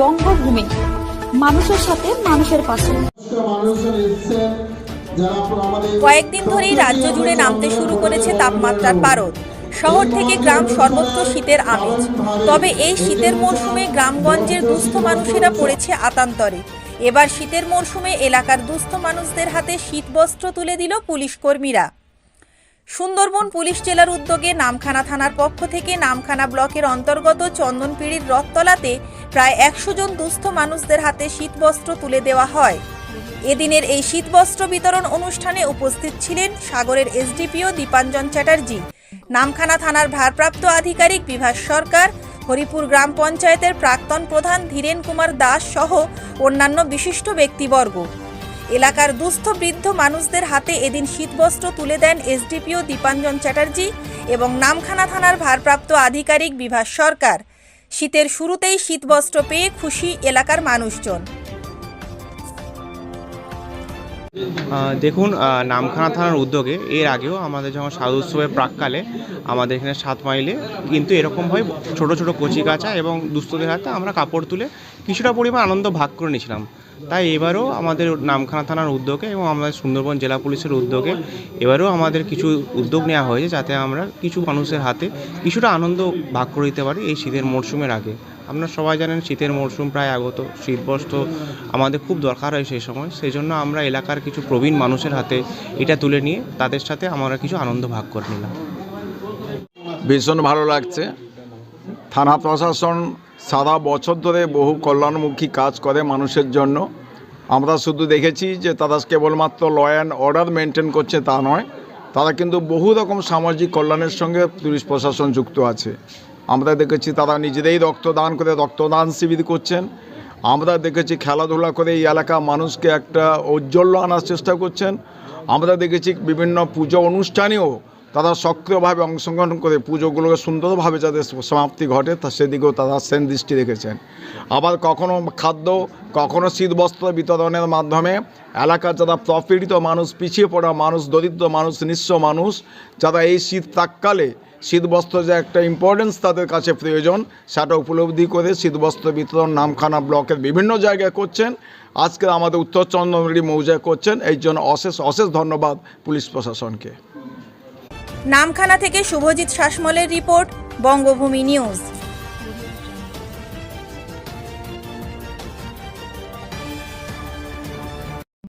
বঙ্গভূমি। মানুষের সাথে মানুষের পাশে। কয়েকদিন ধরেই রাজ্য জুড়ে নামতে শুরু করেছে তাপমাত্রার পারদ। শহর থেকে গ্রাম সর্বত্র শীতের আমেজ। তবে এই শীতের মরশুমে গ্রামগঞ্জের দুস্থ মানুষেরা পড়েছে আতান্তরে। এবার শীতের মরশুমে এলাকার দুস্থ মানুষদের হাতে শীতবস্ত্র তুলে দিল পুলিশ কর্মীরা। সুন্দরবন পুলিশ জেলার উদ্যোগে নামখানা থানার পক্ষ থেকে নামখানা ব্লকের অন্তর্গত চন্দনপিড়ির রথতলাতে প্রায় একশো জন দুস্থ মানুষদের হাতে শীতবস্ত্র তুলে দেওয়া হয়। এদিনের এই শীতবস্ত্র বিতরণ অনুষ্ঠানে উপস্থিত ছিলেন সাগরের এসডিপিও দীপাঞ্জন চ্যাটার্জি, নামখানা থানার ভারপ্রাপ্ত আধিকারিক বিভাস সরকার, হরিপুর গ্রাম পঞ্চায়েতের প্রাক্তন প্রধান ধীরেন কুমার দাস সহ অন্যান্য বিশিষ্ট ব্যক্তিবর্গ। এলাকার দুস্থ বৃদ্ধ মানুষদের হাতে এদিন শীতবস্ত্র তুলে দেন এসডিপিও দীপাঞ্জন চ্যাটার্জি এবং নামখানা থানার ভারপ্রাপ্ত আধিকারিক বিভাস সরকার। শীতের শুরুতেই শীতবস্ত্র পেয়ে খুশি এলাকার মানুষজন। দেখুন নামখানা থানার উদ্যোগে এর আগেও আমাদের যখন সাধু উৎসবের প্রাককালে আমাদের এখানে সাত মাইলে কিন্তু এরকম এরকমভাবে ছোট ছোট কচি কাঁচা এবং দুস্থদের হাতে আমরা কাপড় তুলে কিছুটা পরিমাণ আনন্দ ভাগ করে নিয়েছিলাম। তাই এবারও আমাদের নামখানা থানার উদ্যোগে এবং আমাদের সুন্দরবন জেলা পুলিশের উদ্যোগে এবারেও আমাদের কিছু উদ্যোগ নেওয়া হয়েছে যাতে আমরা কিছু মানুষের হাতে কিছুটা আনন্দ ভাগ করে দিতে পারি এই শীতের মরশুমের আগে। আপনারা সবাই জানেন শীতের মরশুম প্রায় আগত, শীতবস্ত্র আমাদের খুব দরকার হয় সেই সময়। সেই জন্য আমরা এলাকার কিছু প্রবীণ মানুষের হাতে এটা তুলে নিয়ে তাদের সাথে আমরা কিছু আনন্দ ভাগ করে নিলাম। ভীষণ ভালো লাগছে। থানা প্রশাসন সারা বছর ধরে বহু কল্যাণমুখী কাজ করে মানুষের জন্য। আমরা শুধু দেখেছি যে তারা কেবলমাত্র ল অ্যান্ড অর্ডার মেনটেন করছে তা নয়, তারা কিন্তু বহু রকম সামাজিক কল্যাণের সঙ্গে পুলিশ প্রশাসন যুক্ত আছে। আমরা দেখেছি তারা নিজেরাই রক্তদান করে রক্তদান শিবির করছেন। আমরা দেখেছি খেলাধুলা করে এই এলাকা মানুষকে একটা ঔজ্জ্বল্য আনার চেষ্টা করছেন। আমরা দেখেছি বিভিন্ন পুজো অনুষ্ঠানেও তারা সক্রিয়ভাবে অংশগ্রহণ করে, পুজোগুলোকে সুন্দরভাবে যাদের সমাপ্তি ঘটে, তা সেদিকেও তারা সেন দৃষ্টি রেখেছেন। আবার কখনো খাদ্য, কখনো শীতবস্ত্র বিতরণের মাধ্যমে এলাকার যারা প্রপীড়িত মানুষ, পিছিয়ে পড়া মানুষ, দরিদ্র মানুষ, নিঃস্ব মানুষ, যারা এই শীত প্রাককালে শীতবস্ত্র যে একটা ইম্পর্টেন্স তাদের কাছে প্রয়োজন, সেটা উপলব্ধি করে শীতবস্ত্র বিতরণ নামখানা ব্লকের বিভিন্ন জায়গায় করছেন। আজকে আমাদের উত্তর চন্দ্রমুড়ি মৌজায় করছেন। এই জন্য অশেষ অশেষ ধন্যবাদ পুলিশ প্রশাসনকে। নামখানা থেকে শুভজিৎ শাসমলের রিপোর্ট বঙ্গভূমি নিউজ।